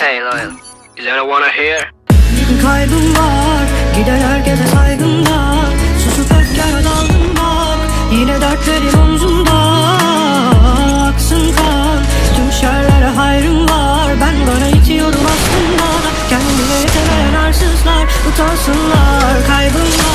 Hey loyal, is that what I hear? Kaybım var Giden herkese saygım var. Susup öfkene daldım bak Yine dertlerim omzumda. Aksın kan Tüm şerlere hayrım var. Ben bana itiyorum aslında. Da Kendine yetemeyen arsızlar Utansınlar. Kaybım var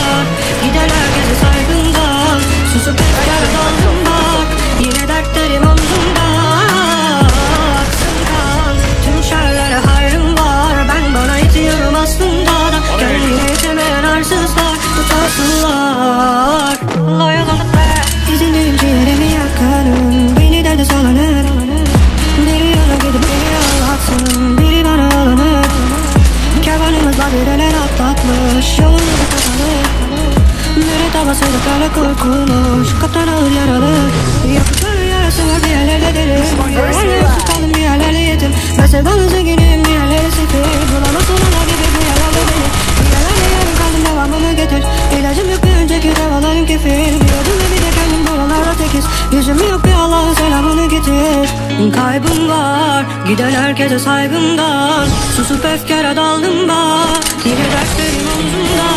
Kaybım var Giden herkese saygımdan Susup öfkere daldım bak Yine dertlerim omzumda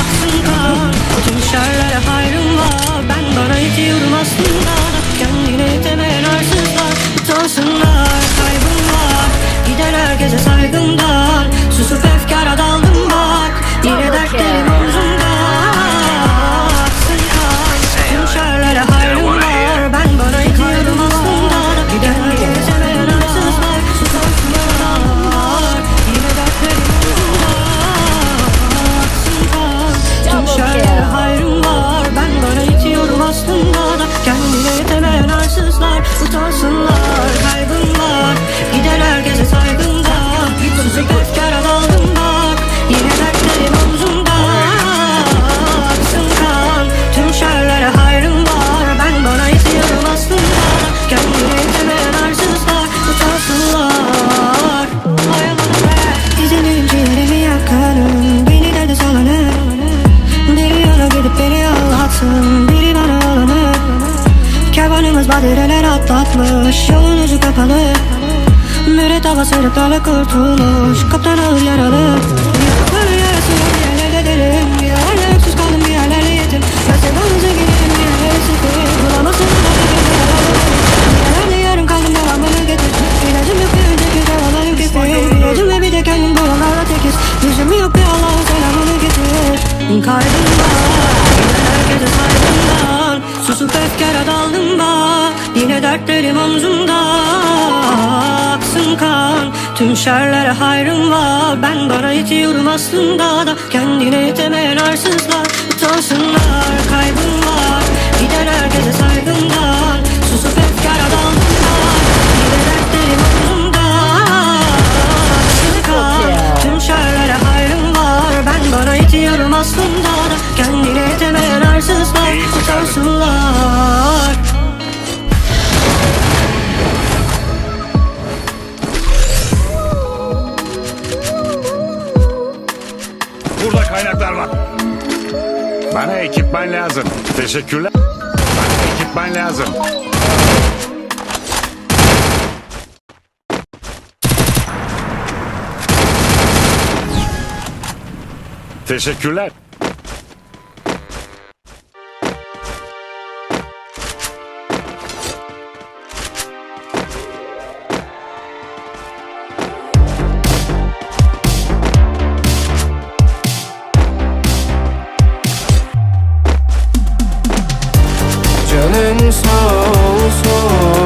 Aksın kan Tüm şerlere hayrım var. Ben bana itiyorum aslında atlatmış Yolun ucu kapalı. Müret hava sırıklarla kurtulmuş Kaptan ağır yaralı. Yapıkları yarası var bir yerlerde derin. Bir yerlerde öksüz kaldım bir yerlerde yetim. Ben sevdanın zenginim bir yerlerde sefil Bulamazsın da yerlerde yarım kaldım devamını getir. İlacım yok bir önceki devalarım kefil İlacım ve bir de kendim buralarda tekiz. Yüzüm yok bir Allah'ın selamını getir. Kaybım var Tüm şerlere hayrım var Ben bana itiyorum aslında da. Kendine itemeyen arsızlar Utansınlar Kaybım var Gider herkese saygımdan Susup öfkere daldım bak Yine dertlerim omzumda. Aksın kan Tüm şerlere hayrım var Ben bana itiyorum aslında da. Kendine itemeyen arsızlar Utansınlar kaynaklar var. Bana ekipman lazım. Teşekkürler. Bana ekipman lazım. Teşekkürler. Canın sağ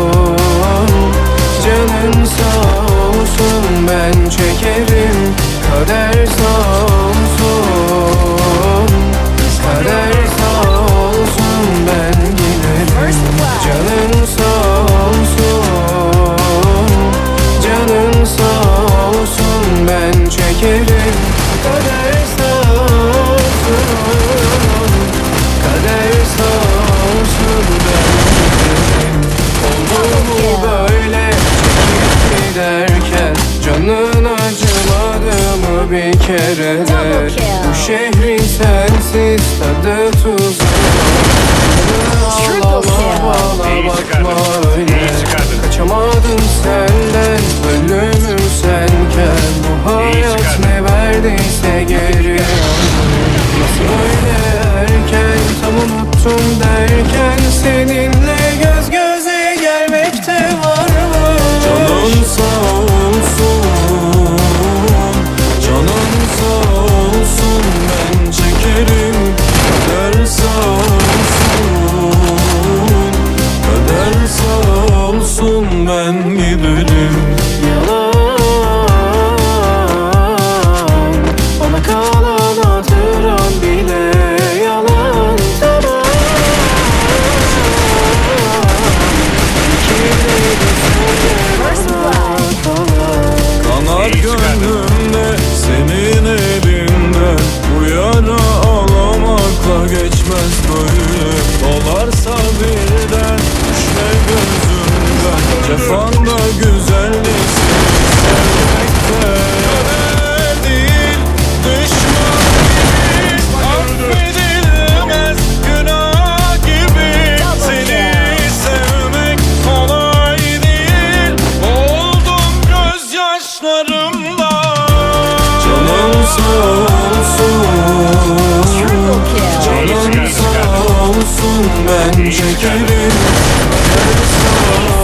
şehir Sefanda güzellik sevmekte. Kader değil düşman değil Affedilmez. Günah gibi Seni sevmek kolay değil. Oldum gözyaşlarımda Canım sağ olsun. Canım sağ olsun. Ben çekerim. Canım sağ olsun.